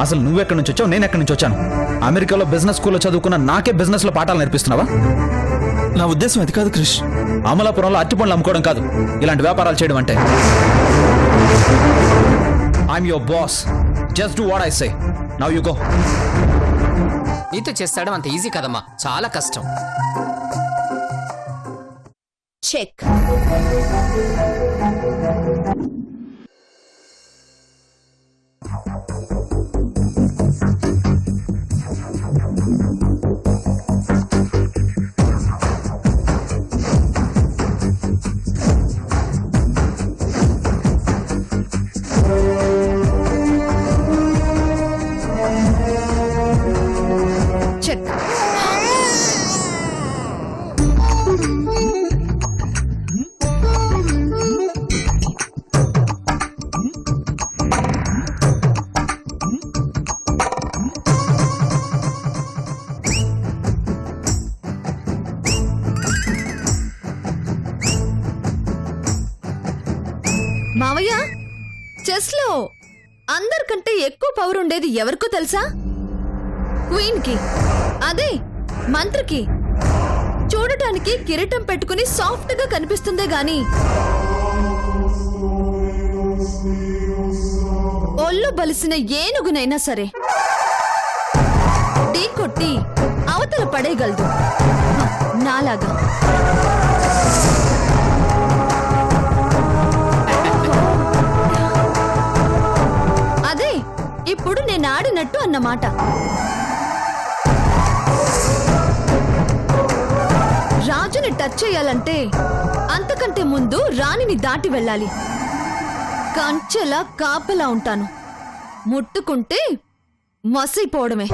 అసలు నువ్వెక్కడి నుంచి వచ్చావు? నేను ఎక్కడి నుంచి వచ్చాను? అమెరికాలో బిజినెస్ స్కూల్లో చదువుకున్న నాకే బిజినెస్లో పాఠాలు నేర్పిస్తున్నావా? నా ఉద్దేశం అది కాదు క్రిష్. అమలాపురంలో అట్టి పండ్లు అమ్ముకోవడం కాదు. ఇలాంటి వ్యాపారాలు చేయడం అంటే. I'm your boss just do what I say now you go నీతో చేస్తాడం అంత ఈజీ కదమ్మా. చాలా కష్టం. చెక్ తెలుసా? క్వీన్కి అదే మంత్రికి. చూడటానికి కిరీటం పెట్టుకుని సాఫ్ట్గా కనిపిస్తుందే గాని. ఒళ్ళు బలిసిన ఏనుగునైనా సరే. ఢీ కొట్టి అవతల పడేయగలదు. నాలాగా. నేను ఆడినట్టు అన్నమాట. రాజుని టచ్ చేయాలంటే అంతకంటే ముందు రాణిని దాటి వెళ్ళాలి. కంచెలా కాపలా ఉంటాను. ముట్టుకుంటే మసైపోవడమే.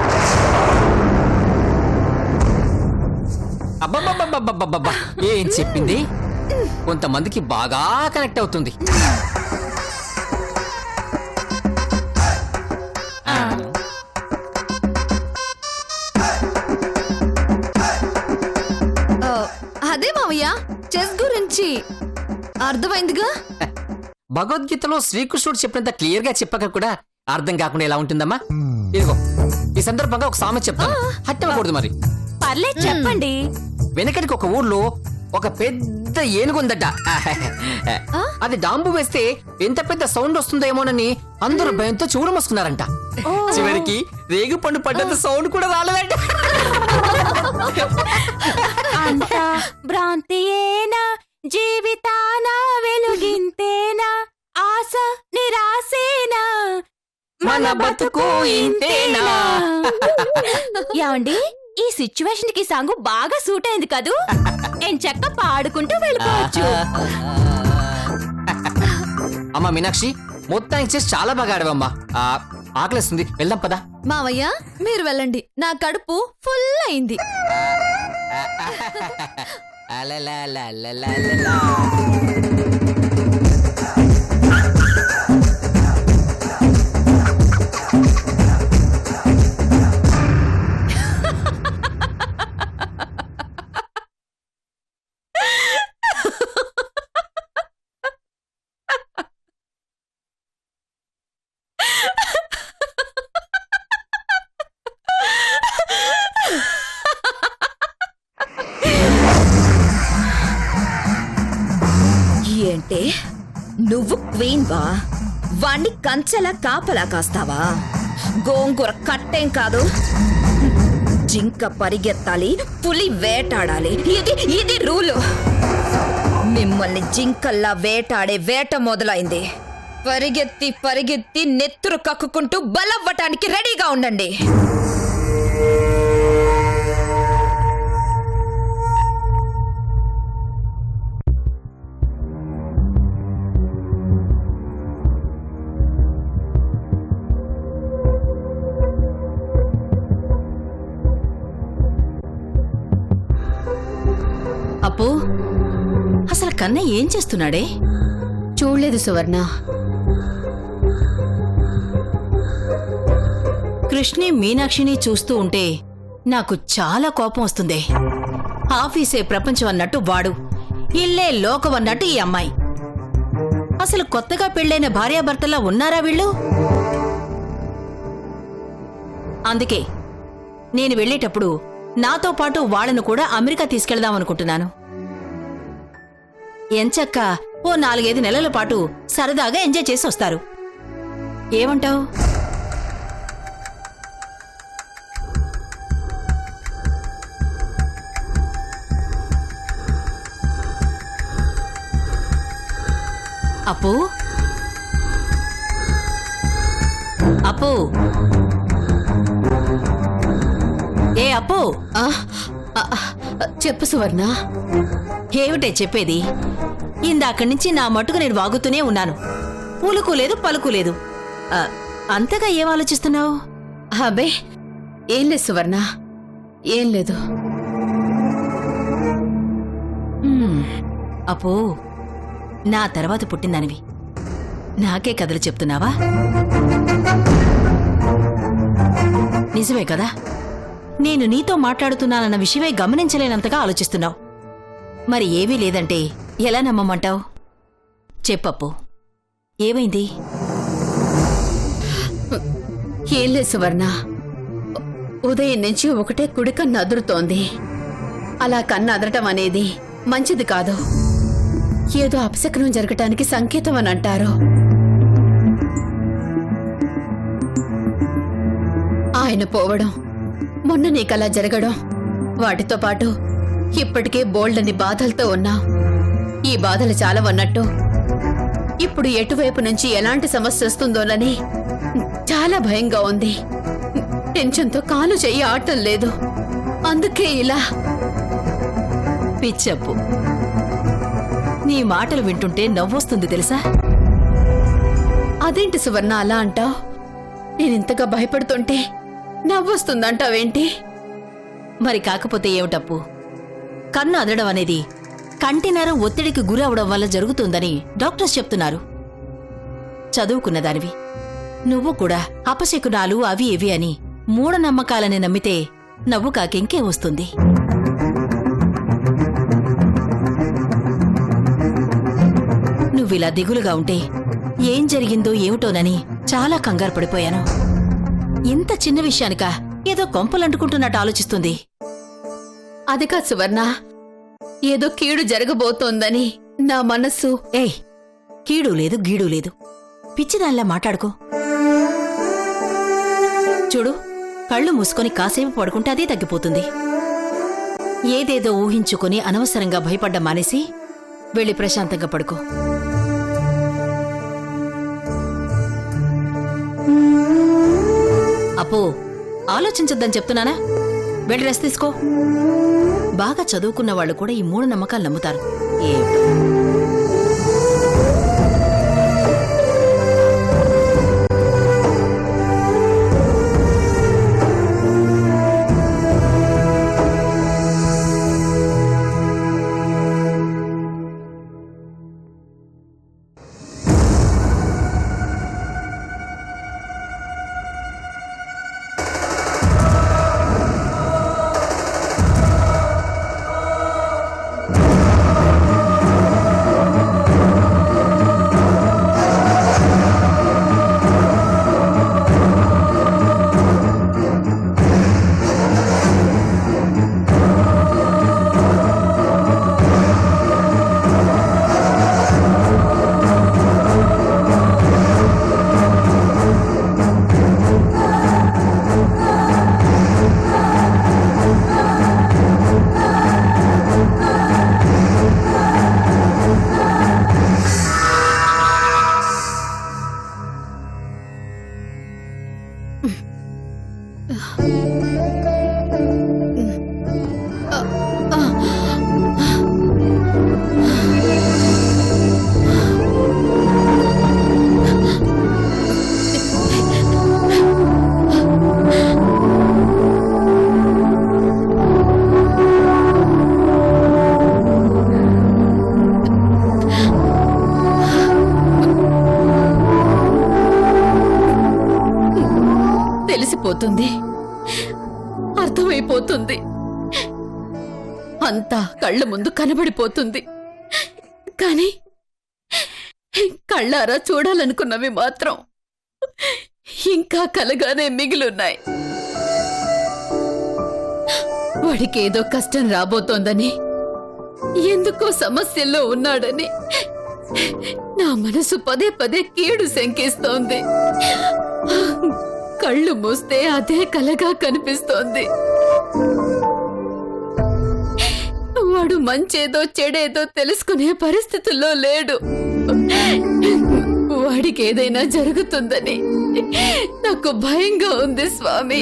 అబ్బబ్బబ్బబ్బబ్బబ్బబ్బా. ఏం చెప్పింది? కొంతమందికి బాగా కనెక్ట్ అవుతుంది. గురించి అర్థమైందిగా? భగవద్గీతలో శ్రీకృష్ణుడు చెప్పినంత క్లియర్గా చెప్పక కూడా అర్థం కాకుండా ఎలా ఉంటుందమ్మా? ఇదిగో ఈ సందర్భంగా ఒక సామెత చెప్తాను. మరి. పర్లేదు చెప్పండి. వెనకటికి ఒక ఊర్లో ఒక పెద్ద ఏనుగుందట అది డాంబు వేస్తే ఎంత పెద్ద సౌండ్ వస్తుందేమోనని అందరూ భయంతో చూడ మోసుకున్నారంట చివరికి రేగు పండు పడ్డంత సౌండ్ కూడా రాలేదంట. అంతా భ్రాంతియేనా జీవితాన వెలుగింతేనా? ఆశ నిరాశేనా? మన బతుకు ఇంతేనా? ఏమండి ఈ సిచ్యువేషన్కి సాంగ్ బాగా సూట్ అయింది కదూ? నేను చెక్క పాడుకుంటూ వెళ్ళిపోవచ్చు. అమ్మా మీనాక్షి మొత్తానికి చేసి చాలా బాగా ఆడవమ్మా. ఆ, ఆకలిస్తుంది. వెళ్దాం పదా. మావయ్య మీరు వెళ్ళండి. నా కడుపు ఫుల్ అయింది. 来来来来来来来。ఏంటి నువ్వు క్వీన్ వా వాణ్ణి కంచెలా కాపలా కాస్తావా? గోంగూర కట్టేం కాదు. జింక పరిగెత్తాలి పులి వేటాడాలి. ఇది ఇది రూలు. మిమ్మల్ని జింకల్లా వేటాడే వేట మొదలైంది. పరిగెత్తి పరిగెత్తి నెత్తురు కక్కుకుంటూ బలవ్వటానికి రెడీగా ఉండండి. అప్పు అసలు కన్నయ్య ఏం చేస్తున్నాడే? చూడలేదు సువర్ణ. కృష్ణి మీనాక్షిని చూస్తూ ఉంటే నాకు చాలా కోపం వస్తుంది. ఆఫీసే ప్రపంచం అన్నట్టు వాడు ఇల్లే లోకం అన్నట్టు ఈ అమ్మాయి. అసలు కొత్తగా పెళ్ళైన భార్యాభర్తలా ఉన్నారా వీళ్ళు? అందుకే నేను వెళ్ళేటప్పుడు నాతో పాటు వాళ్ళను కూడా అమెరికా తీసుకెళ్దాం అనుకుంటున్నాను ఎంచక్క ఓ నాలుగైదు నెలల పాటు సరదాగా ఎంజాయ్ చేసి వస్తారు. ఏమంటావు? అప్పు? అప్పు? ఏ అప్పు? చెప్పు సువర్ణ. ఏమిటే చెప్పేది? ఇందాక నుంచి నా మటుకు నేను వాగుతూనే ఉన్నాను. ఉలుకు లేదు పలుకు లేదు. ఆ, అంతగా ఏం ఆలోచిస్తున్నావు? అబే ఏం లేదు సువర్ణ. ఏం లేదు. అపో నా తర్వాత పుట్టిందనివి. నాకే కథలు చెప్తున్నావా? నిజమే కదా? నేను నీతో మాట్లాడుతున్నానన్న విషయమే గమనించలేనంతగా ఆలోచిస్తున్నావు. మరి ఏమీ లేదంటే ఎలా నమ్మమంటావు? చెప్పప్పు. ఏమైంది? ఏం లేదు సువర్ణ. ఉదయం నుంచి ఒకటే కుడి కన్ను అదురుతోంది అలా కన్ను అదరటం అనేది మంచిది కాదు. ఏదో అపశకనం జరగటానికి సంకేతం అని అంటారు. ఆయన పోవడం మొన్న నీకలా జరగడం వాటితో పాటు ఇప్పటికే బోల్డని బాధలతో ఉన్నావు ఈ బాధలు చాలవన్నట్టు. ఇప్పుడు ఎటువైపు నుంచి ఎలాంటి సమస్య వస్తుందోనని చాలా భయంగా ఉంది. టెన్షన్తో కాలు చెయ్యి ఆడటం లేదు. అందుకే ఇలా. పిచ్చప్పు. నీ మాటలు వింటుంటే నవ్వొస్తుంది తెలుసా? అదేంటి సువర్ణ అలా అంటావు? నేనింతగా భయపడుతుంటే నవ్వొస్తుందంటావేంటి? మరి కాకపోతే ఏమిటప్పు? కన్ను అదడం అనేది కంటినర ఒత్తిడికి గురి అవడం వల్ల జరుగుతుందని డాక్టర్స్ చెప్తున్నారు. చదువుకున్న దానివి. నువ్వు కూడా అపశకునాలు అవి ఇవి అని మూఢనమ్మకాలని నమ్మితే నవ్వు కాకెంకే వస్తుంది. నువ్విలా దిగులుగా ఉంటే ఏం జరిగిందో ఏమిటోనని చాలా కంగారు పడిపోయాను. ఇంత చిన్న విషయానిక ఏదో కొంపలంటుకుంటున్నట్టు ఆలోచిస్తుంది. అది కాదు సువర్ణ. ఏదో కీడు జరగబోతోందని నా మనస్సు. ఏయ్ కీడు లేదు గీడు లేదు. పిచ్చిదానిలా మాట్లాడుకో. చూడు కళ్ళు మూసుకొని కాసేపు పడుకుంటే అదే తగ్గిపోతుంది. ఏదేదో ఊహించుకొని అనవసరంగా భయపడ్డ మానేసి వెళ్ళి ప్రశాంతంగా పడుకో. అపో ఆలోచించొద్దని చెప్తున్నానా? వెళ్ళి రెస్ట్ తీసుకో బాగా చదువుకున్న వాళ్ళు కూడా ఈ మూఢ నమ్మకాలు నమ్ముతారు ఏమిటో. అర్థమవుతుంది అర్థమైపోతుంది. అంతా కళ్ళ ముందు కనబడిపోతుంది. కానీ కళ్ళారా చూడాలనుకున్నవి మాత్రం ఇంకా కలగానే మిగిలున్నాయి. వాడికి ఏదో కష్టం రాబోతోందని ఎందుకో సమస్యల్లో ఉన్నాడని నా మనసు పదే పదే కీడు శంకిస్తోంది. కళ్ళు మూస్తే అదే కలగా కనిపిస్తోంది. వాడు మంచేదో చెడేదో తెలుసుకునే పరిస్థితుల్లో లేడు. వాడికి ఏదైనా జరుగుతుందని నాకు భయంగా ఉంది స్వామి.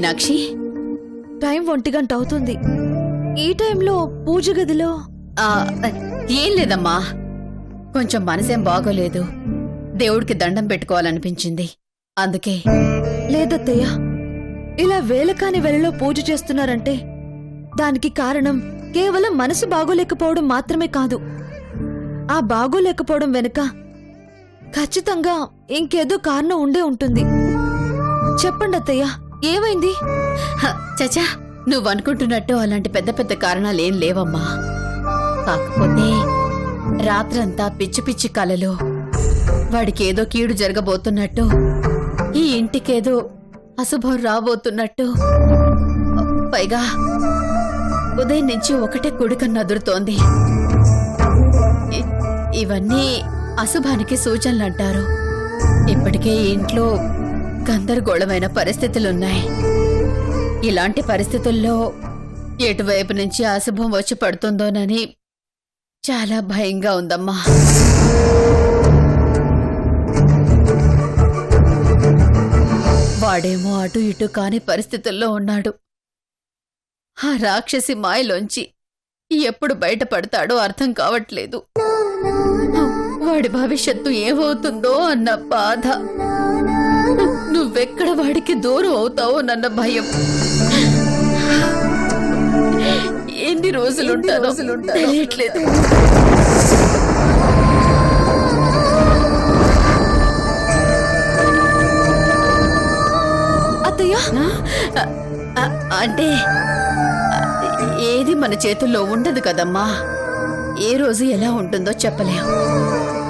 మీనాక్షి? టైం ఒంటి గంట అవుతుంది. ఈ టైంలో పూజ గదిలో? ఆ, ఏం లేదమ్మా. కొంచెం మనసేం బాగోలేదు. దేవుడికి దండం పెట్టుకోవాలనిపించింది. అందుకే. లేదత్తయ్య. ఇలా వేలకాని వెలలో పూజ చేస్తున్నారంటే దానికి కారణం కేవలం మనసు బాగోలేకపోవడం మాత్రమే కాదు. ఆ బాగోలేకపోవడం వెనుక ఖచ్చితంగా ఇంకేదో కారణం ఉండే ఉంటుంది. చెప్పండి అత్తయ్య ఏమైంది? హ, చచా నువ్వు అనుకుంటున్నట్టు అలాంటి పెద్ద పెద్ద కారణాలు ఏం లేవమ్మా. కాకపోతే రాత్రంతా పిచ్చి పిచ్చి కలలు వాడికి ఏదో కీడు జరగబోతున్నట్టు ఈ ఇంటికేదో అశుభం రాబోతున్నట్టు. పైగా ఉదయం నుంచి ఒకటే కుడుకను నదురుతోంది. ఇవన్నీ అశుభానికి సూచనలు అంటారు ఇప్పటికే ఈ ఇంట్లో గందరగోళమైన పరిస్థితులున్నాయి. ఇలాంటి పరిస్థితుల్లో ఎటువైపు నుంచి అశుభం వచ్చి పడుతుందోనని చాలా భయంగా ఉందమ్మా. వాడేమో అటు ఇటు కాని పరిస్థితుల్లో ఉన్నాడు. ఆ రాక్షసి మాయలోంచి ఎప్పుడు బయటపడతాడో అర్థం కావట్లేదు. వాడి భవిష్యత్తు ఏమవుతుందో అన్న బాధ. నువ్వెక్కడ వాడికి దూరం అవుతావో నన్న భయం. ఎన్ని రోజులుంటానో తెలియట్లేదు. అత్తయ్య అంటే ఏది మన చేతుల్లో ఉండదు కదమ్మా. ఏ రోజు ఎలా ఉంటుందో చెప్పలేం.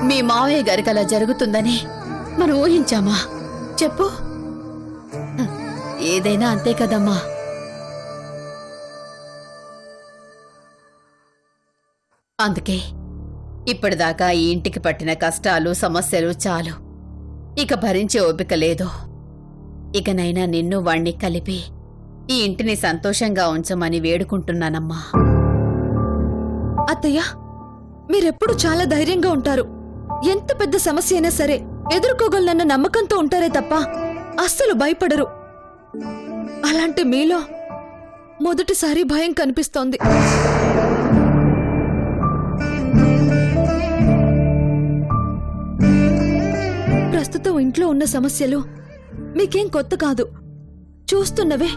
మీ మావయ్య గారికి అలా జరుగుతుందని మనం ఊహించామా? చెప్పు. ఏదైనా అంతే కదమ్మా. అందుకే ఇప్పటిదాకా ఈ ఇంటికి పట్టిన కష్టాలు సమస్యలు చాలు. ఇక భరించే ఓపిక లేదు. ఇకనైనా నిన్ను వాణ్ణి కలిపి ఈ ఇంటిని సంతోషంగా ఉంచమని వేడుకుంటున్నానమ్మా. అత్తయ్య మీరెప్పుడు చాలా ధైర్యంగా ఉంటారు. ఎంత పెద్ద సమస్య అయినా సరే ఎదుర్కోగలనన్న నమ్మకంతో ఉంటారే తప్ప అస్సలు భయపడరు. అలాంటి మీలో మొదటిసారి భయం కనిపిస్తోంది. ప్రస్తుతం ఇంట్లో ఉన్న సమస్యలు మీకేం కొత్త కాదు. చూస్తున్నవే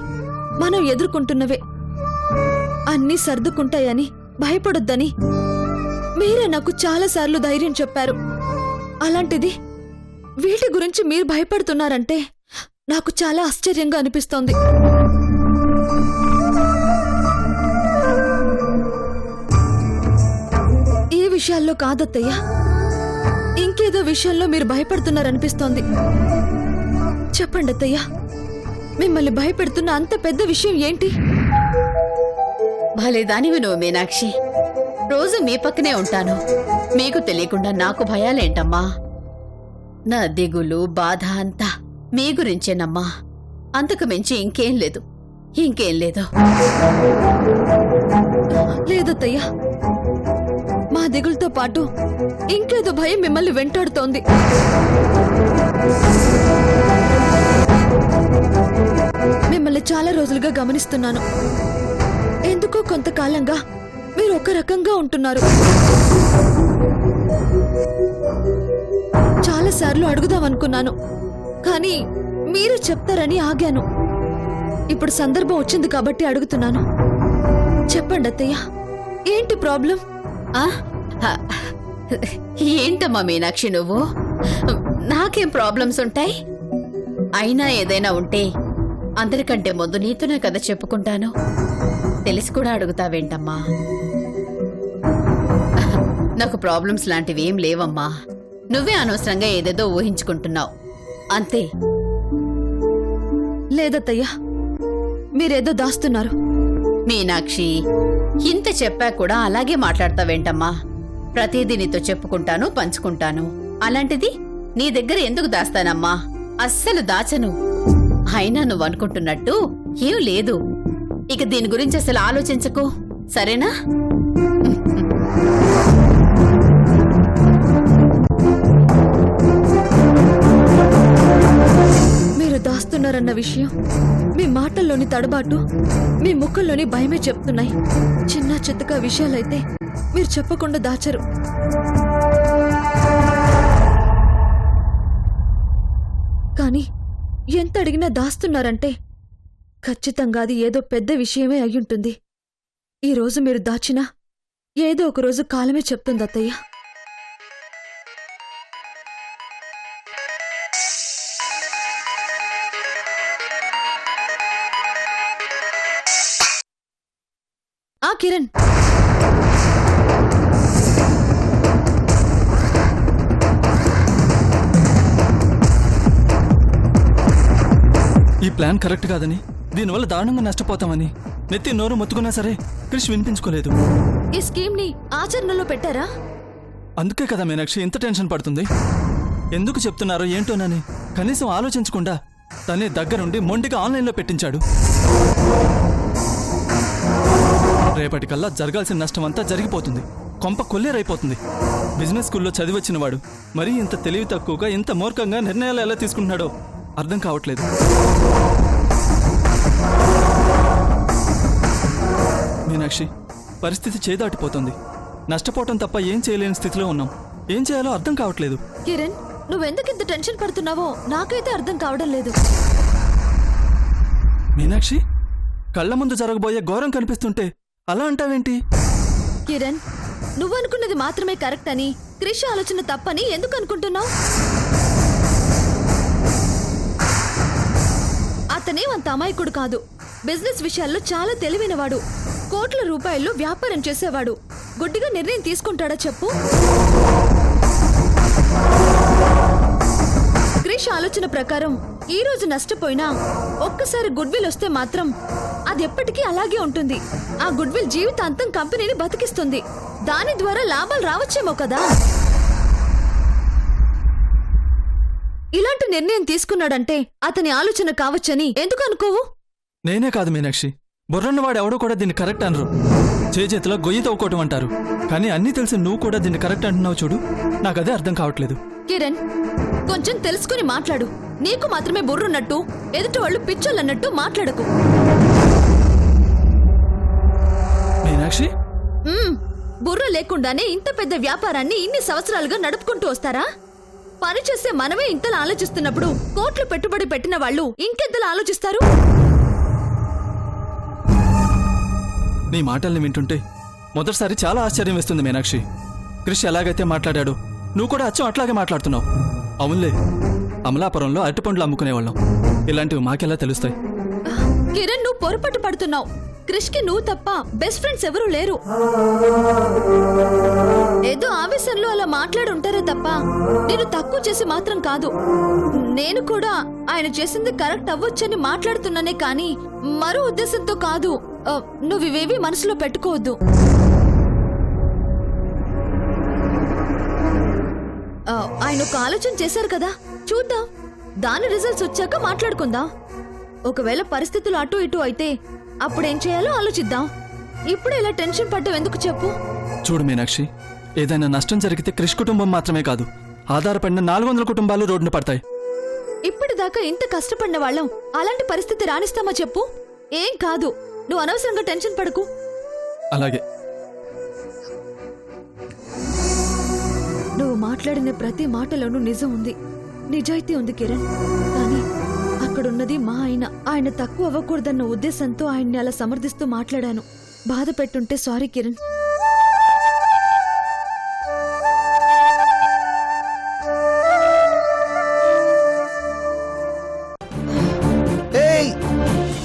మనం ఎదుర్కొంటున్నవే. అన్నీ సర్దుకుంటాయని భయపడొద్దని మీరే నాకు చాలాసార్లు ధైర్యం చెప్పారు. అలాంటిది వీటి గురించి మీరు భయపడుతున్నారంటే నాకు చాలా ఆశ్చర్యంగా అనిపిస్తోంది. ఈ విషయాల్లో కాదత్తయ్యా. ఇంకేదో విషయంలో మీరు భయపడుతున్నారనిపిస్తోంది. చెప్పండి అత్తయ్య మిమ్మల్ని భయపెడుతున్న అంత పెద్ద విషయం ఏంటి? భలే దానివి నువ్వు మీనాక్షి. రోజు మీ పక్కనే ఉంటాను. మీకు తెలియకుండా నాకు భయాలేంటమ్మా? నా దిగులు బాధ అంతా. మీ గురించేనమ్మా. అంతకు మించి ఇంకేం లేదు. ఇంకేం లేదు. లేదత్తయ్య మా దిగులతో పాటు ఇంకేదో భయం మిమ్మల్ని వెంటాడుతోంది. మిమ్మల్ని చాలా రోజులుగా గమనిస్తున్నాను. ఎందుకో కొంతకాలంగా మీరు ఒక రకంగా ఉంటున్నారు. చాలా సార్లు కానీ మీరు చెప్తారని ఆగాను. ఇప్పుడు సందర్భం వచ్చింది కాబట్టి అడుగుతున్నాను. చెప్పండి అత్తయ్య ఏంటి ప్రాబ్లం? ఏంటమ్మా మీనాక్షి నువ్వు? నాకేం ప్రాబ్లమ్స్ ఉంటాయి? అయినా ఏదైనా ఉంటే అందరికంటే ముందు నీతోనే కదా చెప్పుకుంటాను. తెలిసి కూడా అడుగుతావేంటమ్మా? నాకు ప్రాబ్లమ్స్ లాంటివి ఏం లేవమ్మా. నువ్వే అనవసరంగా ఏదేదో ఊహించుకుంటున్నావు. అంతే. లేదత్తయ్యా మీరేదో దాస్తున్నారు. మీనాక్షి ఇంత చెప్పా కూడా అలాగే మాట్లాడతావేంటమ్మా? ప్రతిదీ నీతో చెప్పుకుంటాను పంచుకుంటాను. అలాంటిది నీ దగ్గర ఎందుకు దాస్తానమ్మా? అస్సలు దాచను. అయినా నువ్వు అనుకుంటున్నట్టు ఏం లేదు. ఇక దీని గురించి అసలు ఆలోచించకు. సరేనా? చేస్తున్నారన్న విషయం మీ మాటల్లోని తడబాటు మీ ముఖంలోని భయమే చెప్తున్నాయి. చిన్న చిత్తక విషయాలైతే మీరు చెప్పకుండా దాచరు. కానీ ఎంత అడిగినా దాస్తున్నారంటే ఖచ్చితంగా అది ఏదో పెద్ద విషయమే అయ్యుంటుంది. ఈ రోజు మీరు దాచినా ఏదో ఒక రోజు కాలమే చెప్తుంది అత్తయ్య. కిరణ్. ఈ ప్లాన్ కరెక్ట్ కాదని దీనివల్ల దారుణంగా నష్టపోతామని నెత్తి నోరు మొత్తుకున్నా సరే క్రిష్ వినిపించుకోలేదు. ఈ స్కీమ్ని ఆచరణలో పెట్టారా? అందుకే కదా మీనాక్షి ఇంత టెన్షన్ పడుతుంది. ఎందుకు చెప్తున్నారో ఏంటోనని కనీసం ఆలోచించకుండా తనే దగ్గరుండి మొండిగా ఆన్లైన్లో పెట్టించాడు. రేపటికల్లా జరగాల్సిన నష్టం అంతా జరిగిపోతుంది. కొంప కొల్లేరైపోతుంది. బిజినెస్ స్కూల్లో చదివొచ్చిన వాడు మరీ ఇంత తెలివి తక్కువగా ఇంత మూర్ఖంగా నిర్ణయాలు ఎలా తీసుకుంటున్నాడో అర్థం కావట్లేదు. మీనాక్షి పరిస్థితి చేదాటిపోతుంది. నష్టపోవటం తప్ప ఏం చేయలేని స్థితిలో ఉన్నాం. ఏం చేయాలో అర్థం కావట్లేదు. కిరణ్ నువ్వెందుకింత టెన్షన్ పడుతున్నావో? నాకైతే అర్థం కావడం లేదు. మీనాక్షి కళ్ళ ముందు జరగబోయే ఘోరం కనిపిస్తుంటే అలా అంటావేంటి? కిరణ్ నువ్వనుకున్నది మాత్రమే కరెక్ట్ అని క్రిష్ ఆలోచన తప్పని ఎందుకు అనుకుంటున్నావు? అతనే అంత అమాయకుడు కాదు. బిజినెస్ విషయాల్లో చాలా తెలివైనవాడు. కోట్ల రూపాయల్లో వ్యాపారం చేసేవాడు. గుడ్డిగా నిర్ణయం తీసుకుంటాడా చెప్పు? క్రిష్ ఆలోచన ప్రకారం ఈ రోజు నష్టపోయినా ఒక్కసారి గుడ్ విల్ వస్తే మాత్రం అది ఎప్పటికీ అలాగే ఉంటుంది. ఆ గుడ్ విల్ జీవితాంతం కంపెనీని బతికిస్తుంది. దాని ద్వారా లాభాలు రావచ్చేమో కదా? ఇలాంటి నిర్ణయం తీసుకున్నాడంటే అతని ఆలోచన కావచ్చని ఎందుకు అనుకోవు? నేనే కాదు మీనాక్షి. బుర్రన్నవాడు ఎవడో కూడా దీన్ని కరెక్ట్ అనరు. చేతిలో గొయ్యి తవ్వుకోవటం అంటారు. కానీ అన్నీ తెలిసి నువ్వు కూడా దీన్ని కరెక్ట్ అంటున్నావు చూడు. నాకు అదే అర్థం కావట్లేదు. కిరణ్ కొంచెం తెలుసుకుని మాట్లాడు. నీకు మాత్రమే బుర్రున్నట్టు ఎదుటి వాళ్ళు పిచ్చోళ్ళన్నట్టు మాట్లాడకు. మీనాక్షి? మ్మ్. బుర్ర లేకుండానే ఇంత పెద్ద వ్యాపారాన్ని ఇన్ని సంవత్సరాలుగా నడుపుకుంటూ వస్తారా? పని చేసే మనమే ఇంతలా ఆలోచిస్తున్నప్పుడు కోట్లు పెట్టుబడి పెట్టిన వాళ్ళు ఇంకెంతలా ఆలోచిస్తారు? నీ మాటల్ని వింటుంటే మొదటిసారి చాలా ఆశ్చర్యం వేస్తుంది మీనాక్షి. క్రిష్ ఎలాగైతే మాట్లాడాడో నువ్వు కూడా అచ్చం అట్లాగే మాట్లాడుతున్నావు. అవునులే. అమలాపురంలో అరటిపండ్లు అమ్ముకునేవాళ్ళం. ఇలాంటివి మాకెలా తెలుస్తాయి? కిరణ్ నువ్వు పొరపాటు పడుతున్నావు. క్రిష్కి నువ్వు తప్ప బెస్ట్ ఫ్రెండ్స్ ఎవరూ లేరు. ఏదో ఆవేశంలో అలా మాట్లాడుంటారే తప్ప నేను తక్కువ చేసి మాత్రం కాదు. నేను కూడా ఆయన చేసింది కరెక్ట్ అవ్వొచ్చని మాట్లాడుతున్నానే కానీ మరో ఉద్దేశంతో కాదు. నువ్వు ఇవేవి మనసులో పెట్టుకోవద్దు. ఆయన ఒక ఆలోచన చేశారు కదా. చూద్దాం. దాని రిజల్ట్స్ వచ్చాక మాట్లాడుకుందాం. ఒకవేళ పరిస్థితులు అటు ఇటు అయితే అప్పుడేం చేయాలో ఆలోచిద్దాం. ఇప్పుడు ఇలా టెన్షన్ పడ్డం ఎందుకు చెప్పు? చూడు మీనాక్షి ఏదైనా నష్టం జరిగితే క్రిష్ కుటుంబం మాత్రమే కాదు. ఆధారపడిన నాలుగు వందల కుటుంబాలు రోడ్డున పడతాయి. ఇప్పటిదాకా ఇంత కష్టపడిన వాళ్ళం అలాంటి పరిస్థితి రాణిస్తామా చెప్పు? ఏం కాదు. నువ్వు అనవసరంగా టెన్షన్ పడకు. అలాగే. మాట్లాడిన ప్రతి మాటలోనూ నిజం ఉంది. నిజాయితీ ఉంది కిరణ్. కానీ అక్కడున్నది మా ఆయన ఆయన తక్కువ అవ్వకూడదన్న ఉద్దేశంతో ఆయన్ని అలా సమర్థిస్తూ మాట్లాడాను. బాధ పెట్టుంటే సారీ కిరణ్. ఏయ్!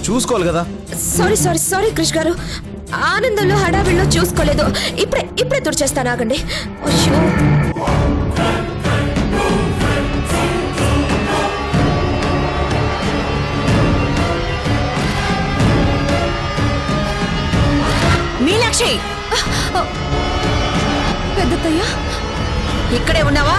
చూసుకోవాలి కదా. సారీ సారీ సారీ క్రిష్ గారు. ఆనందంలో హడావిడిలో చూసుకోలేదు. ఇప్పుడే ఇప్పుడే తుడిచేస్తాను ఆగండి. అయ్యో! మీనాక్షి పెద్దతయ్యా ఇక్కడే ఉన్నావా?